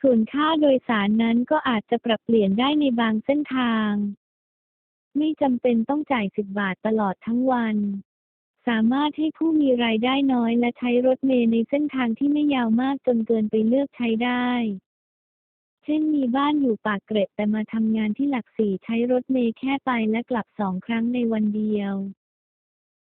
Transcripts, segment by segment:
ส่วนค่าโดยสารนั้นก็อาจจะปรับเปลี่ยนได้ในบางเส้นทาง ไม่จำเป็นต้องจ่าย 10 บาทตลอดทั้งวัน สามารถให้ผู้มีรายได้น้อยและใช้รถเมล์ในเส้นทางที่ไม่ยาวมากจนเกินไปเลือกใช้ได้ เช่นมีบ้านอยู่ปากเกร็ดแต่มาทำงานที่หลักสี่ใช้รถเมล์แค่ไปและกลับสองครั้งในวันเดียว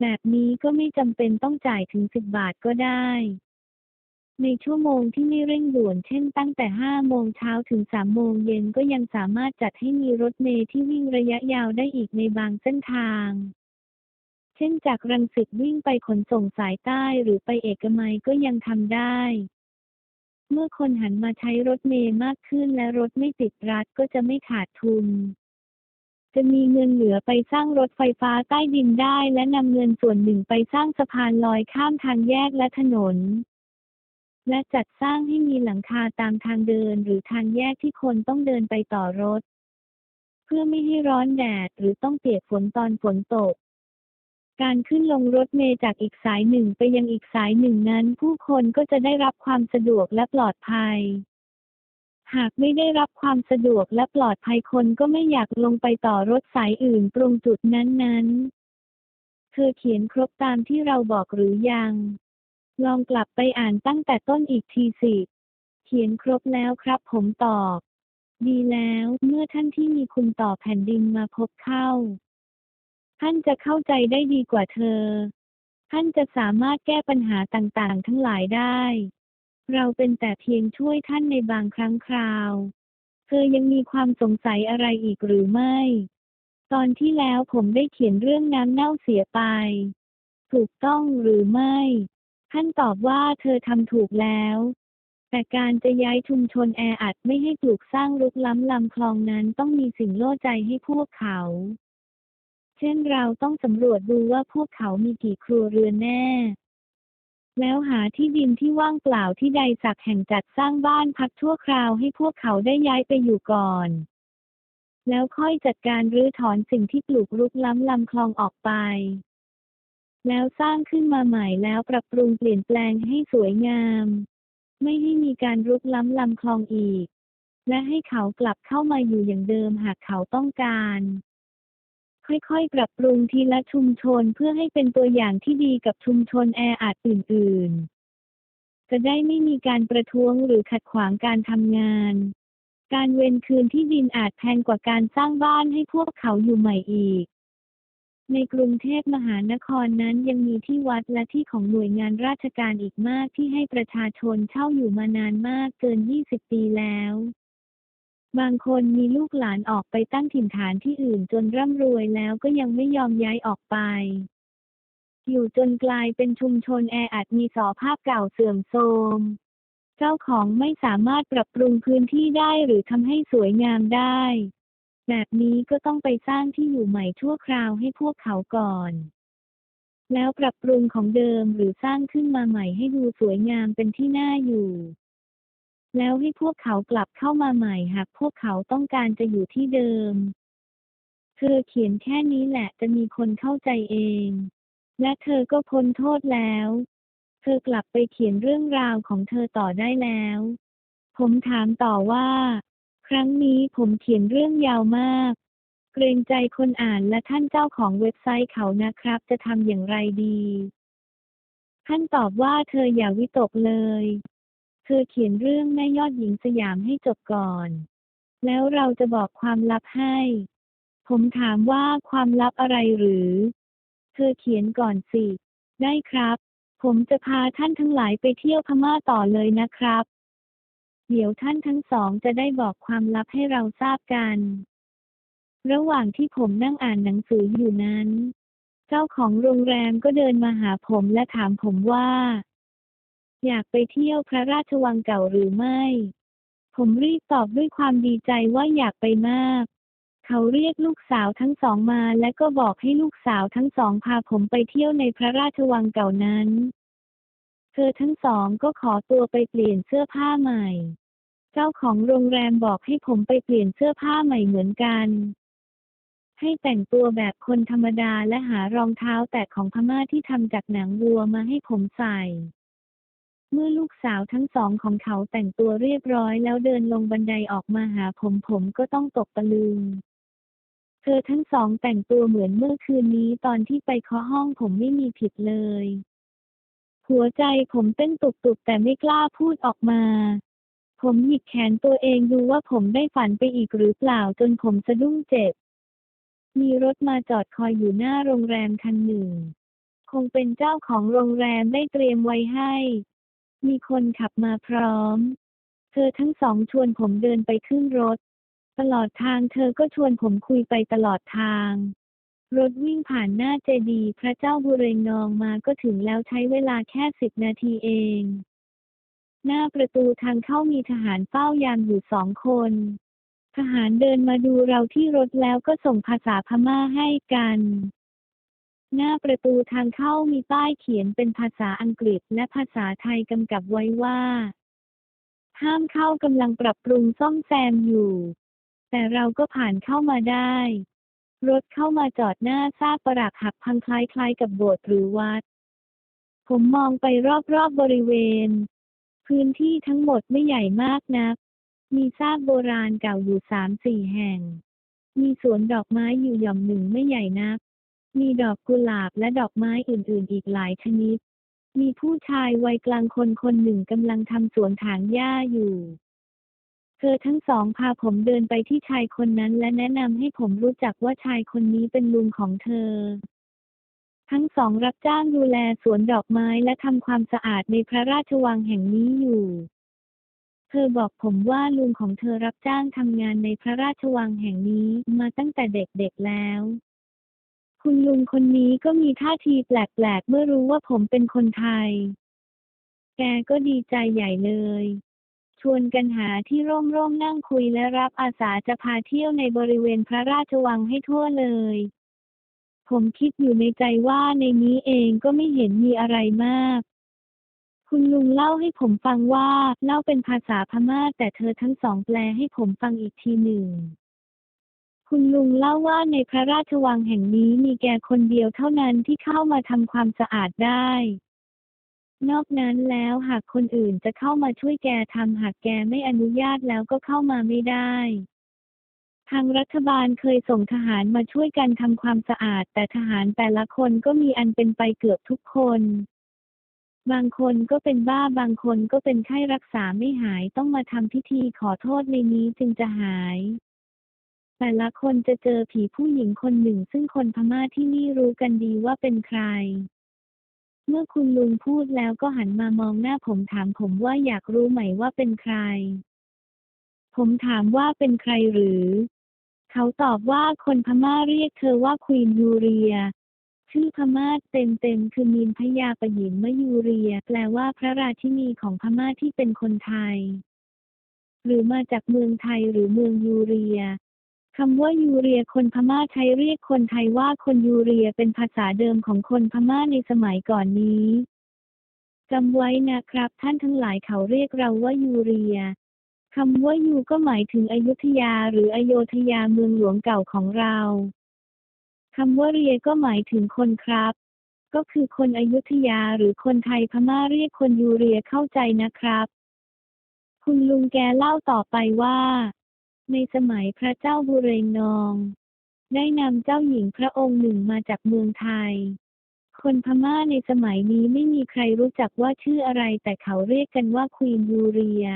แบบนี้ก็ไม่จำเป็นต้องจ่ายถึง 10 บาทก็ได้ ในชั่วโมงที่ไม่เร่งด่วน เช่นตั้งแต่ 5 โมงเช้าถึง 3 โมงเย็นก็ยังสามารถจัดให้มีรถเมล์ที่วิ่งระยะยาวได้อีกในบางเส้นทาง เช่นจากรังสิตวิ่งไปขนส่งสายใต้หรือไปเอกมัยก็ยังทำได้ เมื่อคนหันมาใช้รถเมล์มากขึ้นและรถไม่ติดรัฐก็จะไม่ขาดทุนจะมีเงินเหลือไปสร้างรถไฟฟ้าใต้ดินได้และนำเงินส่วนหนึ่งไปสร้างสะพานลอยข้ามทางแยกและถนน และจัดสร้างให้มีหลังคาตามทางเดินหรือทางแยกที่คนต้องเดินไปต่อรถ เพื่อไม่ให้ร้อนแดดหรือต้องเปียกฝนตอนฝนตกการขึ้นลงรถเมล์จากอีกสายหนึ่งไปยังอีกสายหนึ่งนั้น ผู้คนก็จะได้รับความสะดวกและปลอดภัย หากไม่ได้รับความสะดวกและปลอดภัยคนก็ไม่อยากลงไปต่อรถสายอื่นตรงจุดนั้นๆเธอเขียนครบตามที่เราบอกหรือยัง ลองกลับไปอ่านตั้งแต่ต้นอีกทีสิ เขียนครบแล้วครับผมตอบ ดีแล้ว เมื่อท่านที่มีคุณต่อแผ่นดินมาพบเข้า ท่านจะเข้าใจได้ดีกว่าเธอ ท่านจะสามารถแก้ปัญหาต่างๆ ทั้งหลายได้ เราเป็นแต่เพียงช่วยท่านในบางครั้งคราว เธอยังมีความสงสัยอะไรอีกหรือไม่ ตอนที่แล้วผมได้เขียนเรื่องน้ำเน่าเสียไป ถูกต้องหรือไม่ ท่านตอบว่าเธอทำถูกแล้ว แต่การจะย้ายชุมชนแออัดไม่ให้ปลูกสร้างลุกล้ำลำคลองนั้นต้องมีสิ่งล่อใจให้พวกเขา เช่นเราต้องสำรวจดูว่าพวกเขามีกี่ครัวเรือนแน่ แล้วหาที่ดินที่ว่างเปล่าที่ใดสักแห่งจัดสร้างบ้านพักชั่วคราวให้พวกเขาได้ย้ายไปอยู่ก่อนแล้วค่อยจัดการรื้อถอนสิ่งที่ปลูกรุกล้ำลำคลองออกไป แล้วสร้างขึ้นมาใหม่แล้วปรับปรุงเปลี่ยนแปลงให้สวยงาม ไม่ให้มีการรุกล้ำลำคลองอีก และให้เขากลับเข้ามาอยู่อย่างเดิมหากเขาต้องการ ค่อยๆ ปรับปรุงทีละชุมชนเพื่อให้เป็นตัวอย่างที่ดีกับชุมชนแออัดอื่น ๆ จะได้ไม่มีการประท้วงหรือขัดขวางการทำงาน การเวนคืนที่ดินอาจแพงกว่าการสร้างบ้านให้พวกเขาอยู่ใหม่อีก ในกรุงเทพมหานครนั้นยังมีที่วัดและที่ของหน่วยงานราชการอีกมากที่ให้ประชาชนเช่าอยู่มานานมากเกิน 20 ปีแล้ว บางคนมีลูกหลานออกไปตั้งถิ่นฐานที่อื่นจนร่ำรวยแล้วก็ยังไม่ยอมย้ายออกไป อยู่จนกลายเป็นชุมชนแออัดมีสอภาพเก่าเสื่อมโทรม เจ้าของไม่สามารถปรับปรุงพื้นที่ได้หรือทำให้สวยงามได้ แบบนี้ก็ต้องไปสร้างที่อยู่ใหม่ชั่วคราวให้พวกเขาก่อน แล้วปรับปรุงของเดิมหรือสร้างขึ้นมาใหม่ให้ดูสวยงามเป็นที่น่าอยู่ แล้วให้พวกเขากลับเข้ามาใหม่หากพวกเขาต้องการจะอยู่ที่เดิม เธอเขียนแค่นี้แหละจะมีคนเข้าใจเอง และเธอก็พ้นโทษแล้ว เธอกลับไปเขียนเรื่องราวของเธอต่อได้แล้วผมถามต่อว่า ครั้งนี้ผมเขียนเรื่องยาวมาก เกรงใจคนอ่านและท่านเจ้าของเว็บไซต์เขานะครับ จะทำอย่างไรดี ท่านตอบว่าเธออย่าวิตกเลย เธอเขียนเรื่องแม่ยอดหญิงสยามให้จบก่อน แล้วเราจะบอกความลับให้ ผมถามว่าความลับอะไรหรือ เธอเขียนก่อนสิ ได้ครับ ผมจะพาท่านทั้งหลายไปเที่ยวพม่าต่อเลยนะครับ เดี๋ยวท่านทั้งสองจะได้บอกความลับให้เราทราบกัน ระหว่างที่ผมนั่งอ่านหนังสืออยู่นั้น เจ้าของโรงแรมก็เดินมาหาผมและถามผมว่า อยากไปเที่ยวพระราชวังเก่าหรือไม่ ผมรีบตอบด้วยความดีใจว่าอยากไปมาก เขาเรียกลูกสาวทั้งสองมาและก็บอกให้ลูกสาวทั้งสองพาผมไปเที่ยวในพระราชวังเก่านั้น เธอทั้งสองก็ขอตัวไปเปลี่ยนเสื้อผ้าใหม่ เจ้าของโรงแรมบอกให้ผมไปเปลี่ยนเสื้อผ้าใหม่เหมือนกัน ให้แต่งตัวแบบคนธรรมดาและหารองเท้าแตะของพม่าที่ทำจากหนังวัวมาให้ผมใส่ เมื่อลูกสาวทั้งสองของเขาแต่งตัวเรียบร้อยแล้วเดินลงบันไดออกมาหาผมผมก็ต้องตกตะลึงเธอทั้งสองแต่งตัวเหมือนเมื่อคืนนี้ตอนที่ไปเคาะห้องผมไม่มีผิดเลย หัวใจผมเต้นตุบๆแต่ไม่กล้าพูดออกมา ผมหยิกแขนตัวเองดูว่าผมได้ฝันไปอีกหรือเปล่าจนผมสะดุ้งเจ็บ มีรถมาจอดคอยอยู่หน้าโรงแรมคันหนึ่ง คงเป็นเจ้าของโรงแรมได้เตรียมไว้ให้ มีคนขับมาพร้อม เธอทั้งสองชวนผมเดินไปขึ้นรถ ตลอดทางเธอก็ชวนผมคุยไปตลอดทาง รถวิ่งผ่านหน้าเจดีย์พระเจ้าบุเรงนองมาก็ถึงแล้วใช้เวลาแค่สิบนาทีเอง หน้าประตูทางเข้ามีทหารเฝ้ายามอยู่สองคน ทหารเดินมาดูเราที่รถแล้วก็ส่งภาษาพม่าให้กัน หน้าประตูทางเข้ามีป้ายเขียนเป็นภาษาอังกฤษและภาษาไทยกำกับไว้ว่า ห้ามเข้ากำลังปรับปรุงซ่อมแซมอยู่ แต่เราก็ผ่านเข้ามาได้ รถเข้ามาจอดหน้าซากปรักหักพังคล้ายๆกับโบสถ์หรือวัด ผมมองไปรอบๆบบริเวณ พื้นที่ทั้งหมดไม่ใหญ่มากนัก มีซากโบราณเก่าอยู่สามสี่แห่ง มีสวนดอกไม้อยู่หย่อมหนึ่งไม่ใหญ่นัก มีดอกกุหลาบและดอกไม้อื่นๆ อีกหลายชนิด มีผู้ชายวัยกลางคนคนหนึ่งกำลังทำสวนถางหญ้าอยู่ เธอทั้งสองพาผมเดินไปที่ชายคนนั้นและแนะนำให้ผมรู้จักว่าชายคนนี้เป็นลุงของเธอ ทั้งสองรับจ้างดูแลสวนดอกไม้และทำความสะอาดในพระราชวังแห่งนี้อยู่ เธอบอกผมว่าลุงของเธอรับจ้างทำงานในพระราชวังแห่งนี้มาตั้งแต่เด็กๆแล้วคุณลุงคนนี้ก็มีท่าทีแปลกๆ เมื่อรู้ว่าผมเป็นคนไทย แกก็ดีใจใหญ่เลย วนกันหาที่ร่มๆนั่งคุยและรับอาสาจะพาเที่ยวในบริเวณพระราชวังให้ทั่วเลย ผมคิดอยู่ในใจว่าในนี้เองก็ไม่เห็นมีอะไรมาก คุณลุงเล่าให้ผมฟังว่าเล่าเป็นภาษาพม่าแต่เธอทั้งสองแปลให้ผมฟังอีกทีหนึ่งคุณลุงเล่าว่าในพระราชวังแห่งนี้มีแกคนเดียวเท่านั้นที่เข้ามาทำความสะอาดได้ นอกนั้นแล้วหากคนอื่นจะเข้ามาช่วยแกทำหากแกไม่อนุญาตแล้วก็เข้ามาไม่ได้ ทางรัฐบาลเคยส่งทหารมาช่วยกันทำความสะอาด แต่ทหารแต่ละคนก็มีอันเป็นไปเกือบทุกคน บางคนก็เป็นบ้าบางคนก็เป็นไข้รักษาไม่หายต้องมาทำพิธีขอโทษในนี้จึงจะหายแต่ละคนจะเจอผีผู้หญิงคนหนึ่งซึ่งคนพม่าที่นี่รู้กันดีว่าเป็นใคร เมื่อคุณลุงพูดแล้วก็หันมามองหน้าผมถามผมว่าอยากรู้ไหมว่าเป็นใคร ผมถามว่าเป็นใครหรือ เขาตอบว่าคนพม่าเรียกเธอว่าควีนยูเรีย ชื่อพม่าเต็มๆคือมีนพยาปยินมยูเรีย แปลว่าพระราชินีของพม่าที่เป็นคนไทย หรือมาจากเมืองไทยหรือเมืองยูเรีย คำว่ายูเรียคนพม่าใช้เรียกคนไทยว่าคนยูเรียเป็นภาษาเดิมของคนพม่าในสมัยก่อนนี้จำไว้นะครับ ท่านทั้งหลายเขาเรียกเราว่ายูเรียคำว่ายูก็หมายถึงอยุธยาหรืออโยธยาเมืองหลวงเก่าของเราคำว่าเรียก็หมายถึงคนครับ ก็คือคนอยุธยาหรือคนไทยพม่าเรียกคนยูเรียเข้าใจนะครับ คุณลุงแกเล่าต่อไปว่า ในสมัยพระเจ้าบุเรงนอง ได้นำเจ้าหญิงพระองค์หนึ่งมาจากเมืองไทย คนพม่าในสมัยนี้ไม่มีใครรู้จักว่าชื่ออะไรแต่เขาเรียกกันว่าควีนยูเรีย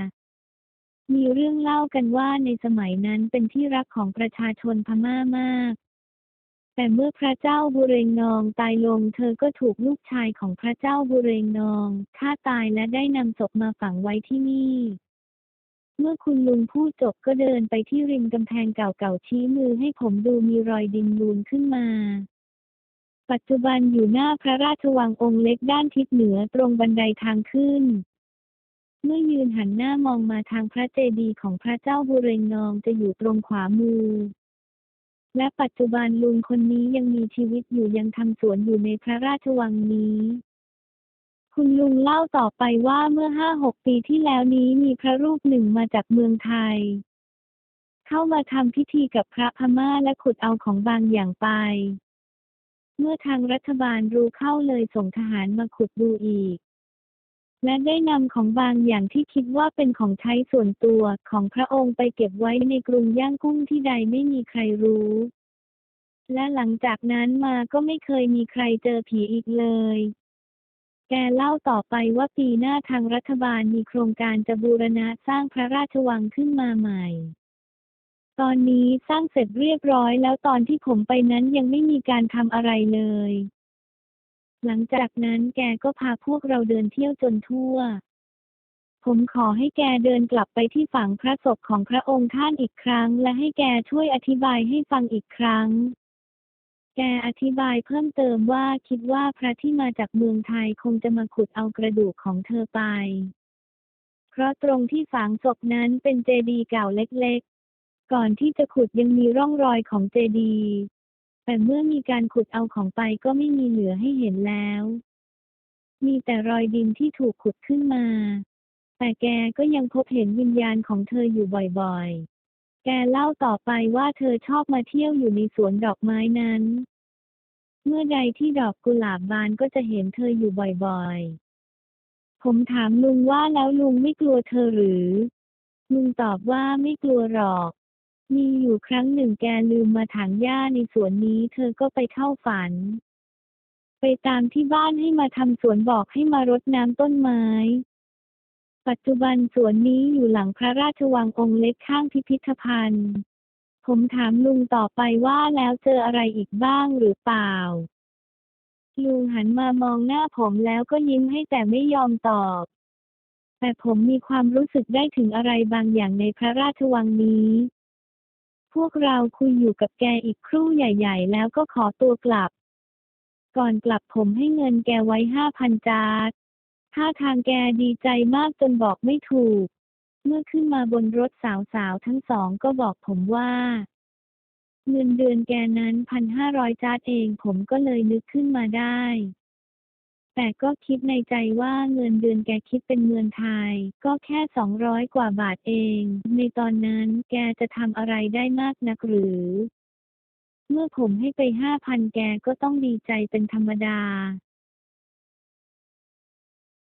มีเรื่องเล่ากันว่าในสมัยนั้นเป็นที่รักของประชาชนพม่ามาก แต่เมื่อพระเจ้าบุเรงนองตายลงเธอก็ถูกลูกชายของพระเจ้าบุเรงนองฆ่าตายและได้นำศพมาฝังไว้ที่นี่ เมื่อคุณลุงพูดจบก็เดินไปที่ริมกำแพงเก่าๆชี้มือให้ผมดูมีรอยดินนูนขึ้นมา ปัจจุบันอยู่หน้าพระราชวังองค์เล็กด้านทิศเหนือตรงบันไดทางขึ้น เมื่อยืนหันหน้ามองมาทางพระเจดีย์ของพระเจ้าบุเรงนองจะอยู่ตรงขวามือ และปัจจุบันลุงคนนี้ยังมีชีวิตอยู่ยังทำสวนอยู่ในพระราชวังนี้ คุณลุงเล่าต่อไปว่าเมื่อห้าหกปีที่แล้วนี้มีพระรูปหนึ่งมาจากเมืองไทย เข้ามาทำพิธีกับพระพม่าและขุดเอาของบางอย่างไป เมื่อทางรัฐบาลรู้เข้าเลยส่งทหารมาขุดดูอีก และได้นำของบางอย่างที่คิดว่าเป็นของใช้ส่วนตัวของพระองค์ไปเก็บไว้ในกรุงย่างกุ้งที่ใดไม่มีใครรู้ และหลังจากนั้นมาก็ไม่เคยมีใครเจอผีอีกเลย แกเล่าต่อไปว่าปีหน้าทางรัฐบาลมีโครงการจะบูรณะสร้างพระราชวังขึ้นมาใหม่ ตอนนี้สร้างเสร็จเรียบร้อยแล้วตอนที่ผมไปนั้นยังไม่มีการทำอะไรเลย หลังจากนั้นแกก็พาพวกเราเดินเที่ยวจนทั่ว ผมขอให้แกเดินกลับไปที่ฝังพระศพของพระองค์ท่านอีกครั้ง และให้แกช่วยอธิบายให้ฟังอีกครั้ง แกอธิบายเพิ่มเติมว่าคิดว่าพระที่มาจากเมืองไทยคงจะมาขุดเอากระดูกของเธอไป เพราะตรงที่ฝังศพนั้นเป็นเจดีย์เก่าเล็กๆ ก่อนที่จะขุดยังมีร่องรอยของเจดีย์แต่เมื่อมีการขุดเอาของไปก็ไม่มีเหลือให้เห็นแล้ว มีแต่รอยดินที่ถูกขุดขึ้นมา แต่แกก็ยังพบเห็นวิญญาณของเธออยู่บ่อยๆ แกเล่าต่อไปว่าเธอชอบมาเที่ยวอยู่ในสวนดอกไม้นั้น เมื่อใดที่ดอกกุหลาบบานก็จะเห็นเธออยู่บ่อยๆ ผมถามลุงว่าแล้วลุงไม่กลัวเธอหรือ ลุงตอบว่าไม่กลัวหรอก มีอยู่ครั้งหนึ่งแกลืมมาถางหญ้าในสวนนี้เธอก็ไปเข้าฝัน ไปตามที่บ้านให้มาทำสวนบอกให้มารดน้ำต้นไม้ ปัจจุบันสวนนี้อยู่หลังพระราชวังองค์เล็กข้างพิพิธภัณฑ์ ผมถามลุงต่อไปว่าแล้วเจออะไรอีกบ้างหรือเปล่า ลุงหันมามองหน้าผมแล้วก็ยิ้มให้แต่ไม่ยอมตอบ แต่ผมมีความรู้สึกได้ถึงอะไรบางอย่างในพระราชวังนี้ พวกเราคุยอยู่กับแกอีกครู่ใหญ่ ๆ แล้วก็ขอตัวกลับ ก่อนกลับผมให้เงินแกไว้ห้าพันจาร์ด ท่าทางแกดีใจมากจนบอกไม่ถูก เมื่อขึ้นมาบนรถสาวๆทั้งสองก็บอกผมว่า เงินเดือนแกนั้นพันห้าร้อยจาดเองผมก็เลยนึกขึ้นมาได้ แต่ก็คิดในใจว่าเงินเดือนแกคิดเป็นเงินไทย ก็แค่สองร้อยกว่าบาทเอง ในตอนนั้นแกจะทำอะไรได้มากนักหรือ เมื่อผมให้ไปห้าพันแกก็ต้องดีใจเป็นธรรมดา